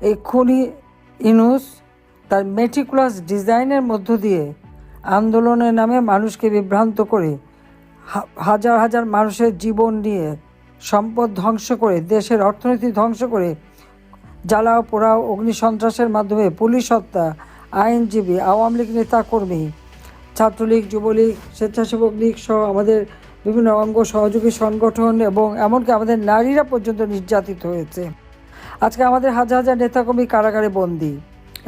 এই খুনি ইনুস তার মেটিকুলাস ডিজাইনের মধ্য দিয়ে আন্দোলনের নামে মানুষকে বিভ্রান্ত করে হাজার হাজার মানুষের জীবন নিয়ে সম্পদ ধ্বংস করে, দেশের অর্থনীতি ধ্বংস করে জ্বালাও পোড়াও অগ্নিসন্ত্রাসের মাধ্যমে পুলিশ হত্যা, আইনজীবী, আওয়ামী লীগ নেতাকর্মী, ছাত্রলীগ, যুবলীগ, স্বেচ্ছাসেবক লীগ সহ আমাদের বিভিন্ন অঙ্গ সহযোগী সংগঠন এবং এমনকি আমাদের নারীরা পর্যন্ত নির্যাতিত হয়েছে। আজকে আমাদের হাজার হাজার নেতাকর্মী কারাগারে বন্দী।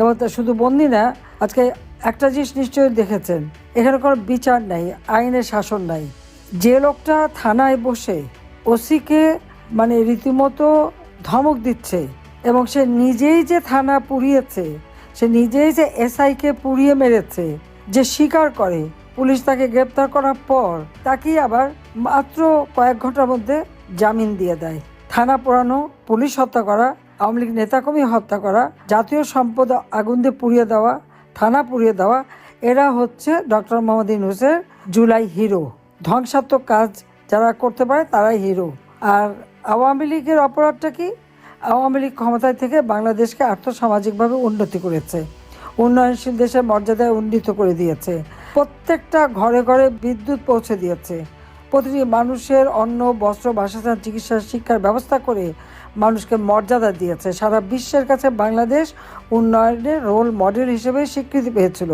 এবং তা শুধু বন্দি না, আজকে একটা জিনিস নিশ্চয়ই দেখেছেন, এখানে কোনো বিচার নাই, আইনের শাসন নাই। যে লোকটা থানায় বসে ওসিকে মানে রীতিমতো ধমক দিচ্ছে এবং সে নিজেই যে থানা পুড়িয়েছে, সে নিজেই যে এসআইকে পুড়িয়ে মেরেছে, যে স্বীকার করে, পুলিশ তাকে গ্রেপ্তার করার পর তাকেই আবার মাত্র কয়েক ঘণ্টার মধ্যে জামিন দিয়ে দেয়। থানা পোড়ানো পুলিশ হত্যা করা, আওয়ামী লীগ নেতাকর্মী হত্যা করা, জাতীয় সম্পদ আগুন দিয়ে পুড়িয়ে দেওয়া, থানা পুড়িয়ে দেওয়া, এরা হচ্ছে ডক্টর মোহাম্মদ ইউনুসের জুলাই হিরো। ধ্বংসাত্মক কাজ যারা করতে পারে তারাই হিরো। আর আওয়ামী লীগের অপরাধটা কি? আওয়ামী লীগ ক্ষমতায় থেকে বাংলাদেশকে আর্থসামাজিকভাবে উন্নতি করেছে। উন্নয়নশীল দেশের মর্যাদায় উন্নীত করে দিয়েছে। প্রত্যেকটা ঘরে ঘরে বিদ্যুৎ পৌঁছে দিয়েছে। প্রতিটি মানুষের অন্ন, বস্ত্র, বাসস্থান, চিকিৎসা, শিক্ষার ব্যবস্থা করে মানুষকে মর্যাদা দিয়েছে। সারা বিশ্বের কাছে বাংলাদেশ উন্নয়নের রোল মডেল হিসেবে স্বীকৃতি পেয়েছিল।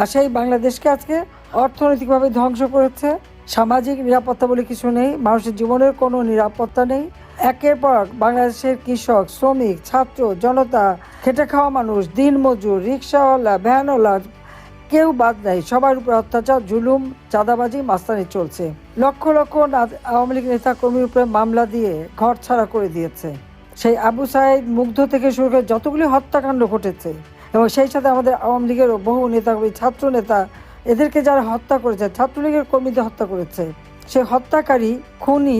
আর সেই বাংলাদেশকে আজকে অর্থনৈতিকভাবে ধ্বংস করেছে। সামাজিক নিরাপত্তা বলে কিছু নেই, মানুষের জীবনের কোনো নিরাপত্তা নেই। একের পর বাংলাদেশের কৃষক, শ্রমিক, ছাত্র, জনতা, খেটে খাওয়া মানুষ, দিনমজুর, রিক্সাওয়ালা, ভ্যানওয়ালা কেউ বাদ নাই। সবার উপর অত্যাচার, জুলুম, চাঁদাবাজি, মাস্তানি চলছে। লক্ষ লক্ষ আওয়ামী লীগ নেতা কর্মীর উপরে মামলা দিয়ে ঘর ছাড়া করে দিয়েছে। সেই আবু সাইদ মুগ্ধ থেকে শুরু করে যতগুলি হত্যাকাণ্ড ঘটেছে এবং সেই সাথে আমাদের আওয়ামী লীগেরও বহু নেতা কর্মী ছাত্র নেতা এদেরকে যারা হত্যা করেছে, ছাত্রলীগের কর্মীদের হত্যা করেছে সেই হত্যাকারী, খুনি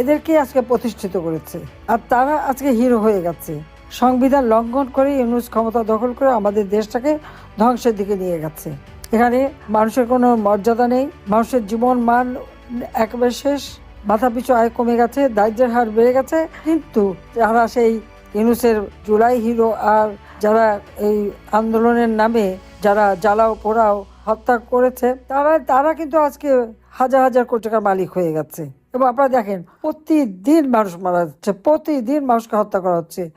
এদেরকে আজকে প্রতিষ্ঠিত করেছে। আর তারা আজকে হিরো হয়ে গেছে। সংবিধান লঙ্ঘন করে ইউনুস ক্ষমতা দখল করে আমাদের দেশটাকে ধ্বংসের দিকে নিয়ে গেছে। এখানে মানুষের কোনো মর্যাদা নেই, মানুষের জীবন মান একেবারে শেষ মাথা পিছু আয় কমে গেছে, দারিদ্র্যের হার বেড়ে গেছে। কিন্তু যারা সেই ইউনুসের জুলাই হিরো আর যারা এই আন্দোলনের নামে যারা জ্বালাও পোড়াও হত্যা করেছে, তারা তারা কিন্তু আজকে হাজার হাজার কোটি টাকার মালিক হয়ে গেছে। এবং আপনারা দেখেন, প্রতিদিন মানুষ মারা যাচ্ছে, প্রতিদিন মানুষকে হত্যা করা হচ্ছে।